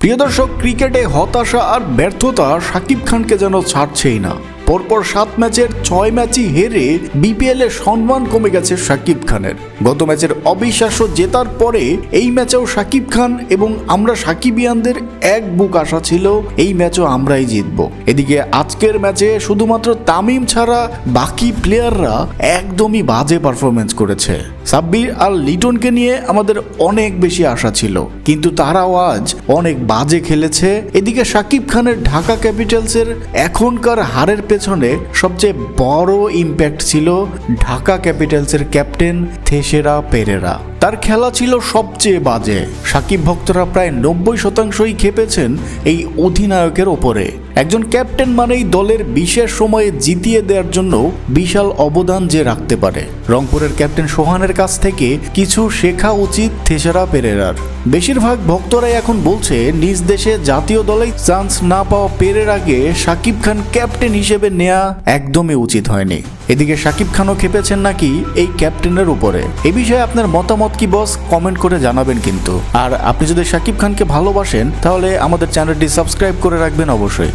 প্রিয় দর্শক ক্রিকেটে হতাশা আর ব্যর্থতা সাকিব খানকে যেন ছাড়ছেই না। পরপর সাত ম্যাচের ছয় ম্যাচই হেরে বিপিএল এর সম্মান কমে গেছে সাকিব খানের। গত ম্যাচের অবিশ্বাস্য জেতার পরে এই ম্যাচেও সাকিব খান এবং আমরা সাকিবিয়ানদের এক বুক আশা ছিল, এই ম্যাচও আমরাই জিতব। এদিকে আজকের ম্যাচে শুধুমাত্র তামিম ছাড়া বাকি প্লেয়াররা একদমই বাজে পারফরমেন্স করেছে। সাব্বির আর লিটনকে নিয়ে আমাদের অনেক বেশি আশা ছিল, কিন্তু তারাও আজ অনেক বাজে খেলেছে। এদিকে সাকিব খানের ঢাকা ক্যাপিটালসের এখনকার হারের পেছনে সবচেয়ে বড় ইম্প্যাক্ট ছিল ঢাকা ক্যাপিটালসের ক্যাপ্টেন থেসেরা পেরেরা। তার খেলা ছিল সবচেয়ে বাজে। সাকিব ভক্তরা প্রায় নব্বই শতাংশই খেপেছেন এই অধিনায়কের ওপরে। একজন ক্যাপ্টেন মানেই দলের বিশেষ সময়ে জিতিয়ে দেওয়ার জন্য বিশাল অবদান যে রাখতে পারে। রংপুরের ক্যাপ্টেন সোহানের কাছ থেকে কিছু শেখা উচিত থেসারা পেরেরার। বেশিরভাগ ভক্তরাই এখন বলছে, নিজ দেশে জাতীয় দলে চান্স না পাওয়া পেরের আগে সাকিব খান ক্যাপ্টেন হিসেবে নেওয়া একদমই উচিত হয়নি। এদিকে সাকিব খানও খেপেছেন নাকি এই ক্যাপ্টেনের উপরে। এ বিষয়ে আপনার মতামত কি বস কমেন্ট করে জানাবেন কিন্তু। আর আপনি যদি সাকিব খানকে ভালোবাসেন, তাহলে আমাদের চ্যানেলটি সাবস্ক্রাইব করে রাখবেন অবশ্যই।